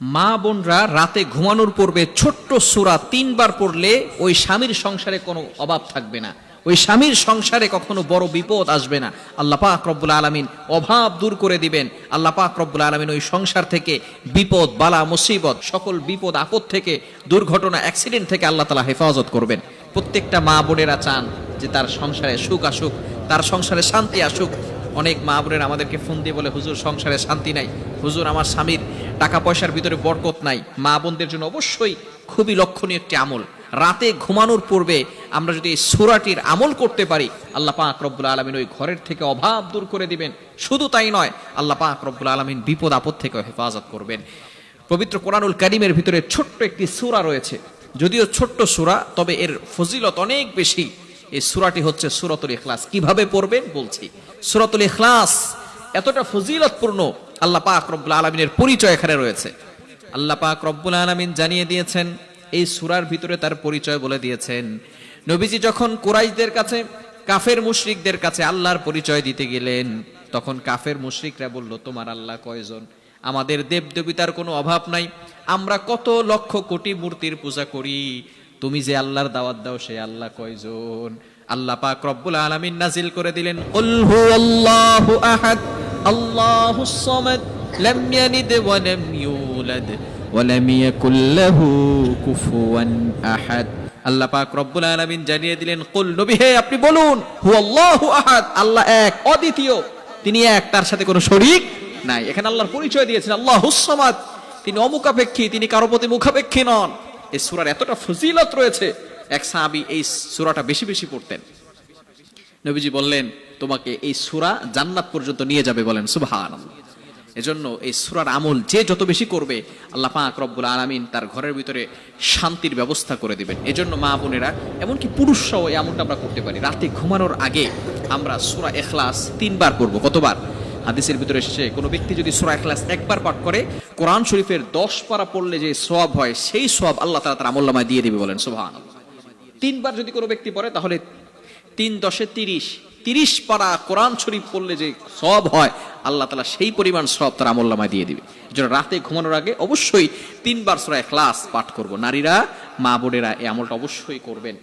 মা বোনরা রাতে ঘুমানোর পূর্বে ছোট্ট সুরা তিনবার পড়লে ওই স্বামীর সংসারে কোনো অভাব থাকবে না। ওই স্বামীর সংসারে কখনো বড় বিপদ আসবে না। আল্লাহ পাক রব্বুল আলমিন অভাব দূর করে দিবেন। আল্লাহ পাক রব্বুল আলমিন ওই সংসার থেকে বিপদ, বালা, মুসিবত, সকল বিপদ, আপদ থেকে, দুর্ঘটনা, অ্যাক্সিডেন্ট থেকে আল্লাহ তালা হেফাজত করবেন। প্রত্যেকটা মা বোনেরা চান যে তার সংসারে সুখ আসুক, তার সংসারে শান্তি আসুক। অনেক মা বোনের আমাদেরকে ফোন দিয়ে বলে, হুজুর, সংসারে শান্তি নাই। হুজুর, আমার স্বামীর টাকা পয়সার ভিতরে বরকত নাই। মা বোনদের জন্য অবশ্যই খুবই লক্ষণীয় একটি আমল। রাতে ঘুমানোর পূর্বে আমরা যদি এই সুরাটির আমল করতে পারি, আল্লাহ পাক রব্বুল আলমিন ওই ঘরের থেকে অভাব দূর করে দিবেন। শুধু তাই নয়, আল্লাহ পাক রব্বুল আলমিন বিপদ আপদ থেকে হেফাজত করবেন। পবিত্র কোরআনুল কারিমের ভিতরে ছোট্ট একটি সূরা রয়েছে। যদিও ছোট্ট সুরা, তবে এর ফজিলত অনেক বেশি। এই সূরাটি হচ্ছে সূরাতুল ইখলাস। কীভাবে পড়বেন বলছি? সূরাতুল ইখলাস এতটা ফজিলতপূর্ণ আল্লাহ পাক রব্বুল আলমিনের পরিচয় এখানে রয়েছে। আল্লাহ পাক রব্বুল আলমিন জানিয়ে দিয়েছেন, এই সুরার ভিতরে তার পরিচয় বলে দিয়েছেন। নবীজি যখন কুরাইশদের কাছে, কাফের মুশরিকদের কাছে আল্লাহর পরিচয় দিতে গেলেন, তখন কাফের মুশরিকরা বলল, তোমার আল্লাহ কয়জন? আমাদের দেব দেবিতার কোনো অভাব নাই। আমরা কত লক্ষ কোটি মূর্তির পূজা করি। তুমি যে আল্লাহর দাওয়াত দাও, সে আল্লাহ কয়জন? আল্লাহ পাক রব্বুল আলামিন নাজিল করে দিলেন হুয়াল্লাহু আহাদ। সামাদ লাম ইয়ালিদ ওয়া লাম ইউলাদ ওয়া লাম ইয়াকুল লাহু কুফুয়ান আহাদ। আল্লাহ পাক রব্বুল আলামিন জানিয়ে দিলেন, কুল নবী, হে আপনি বলুন হুয়াল্লাহু আহাদ। আল্লাহ এক, অদ্বিতীয়। তিনি এক, তার সাথে কোনো শরীক নাই। এখানে আল্লাহর পরিচয় দিয়েছেন, আল্লাহ হুসমাদ তিনি অমুখাপেক্ষী, তিনি কারও প্রতি মুখাপেক্ষী নন। এই সুরার এতটা ফজিলত রয়েছে, এক সাহাবি এই সূরাটা বেশি বেশি পড়তেন। নবীজি বললেন, তোমাকে এই সুরা জান্নাত পর্যন্ত নিয়ে যাবে, বলেন সুবহান এজন্য এই সুরার আমল যে যত বেশি করবে, আল্লাহ পাক রব্বুল আলামিন তার ঘরের ভিতরে শান্তির ব্যবস্থা করে দিবেন। এজন্য মা বোনেরা, এমনকি পুরুষরাও এই আমলটা আমরা করতে পারি। রাতে ঘুমানোর আগে আমরা সুরা এখলাস তিনবার করব কতবার? হাদিসের ভিতরে এসেছে, কোনো ব্যক্তি যদি সুরা এখলাস একবার পাঠ করে, কোরআন শরীফের দশ পারা পড়লে যে সোয়াব হয়, সেই সোয়াব আল্লাহ তালা তার আমল্লামায় দিয়ে দিবে বলেন সুবহান তিনবার যদি কোনো ব্যক্তি পড়ে, তাহলে তিন দশে তিরিশ। তিরিশ পারা কোরআন শরীফ পড়লে যে সব হয়, আল্লাহ তালা সেই পরিমাণ সব তার আমল্লামায় দিয়ে দিবে। যেন রাতে ঘুমানোর আগে অবশ্যই তিনবার সরা ক্লাস পাঠ করব। নারীরা, মা বোনেরা এই আমলটা অবশ্যই করবেন।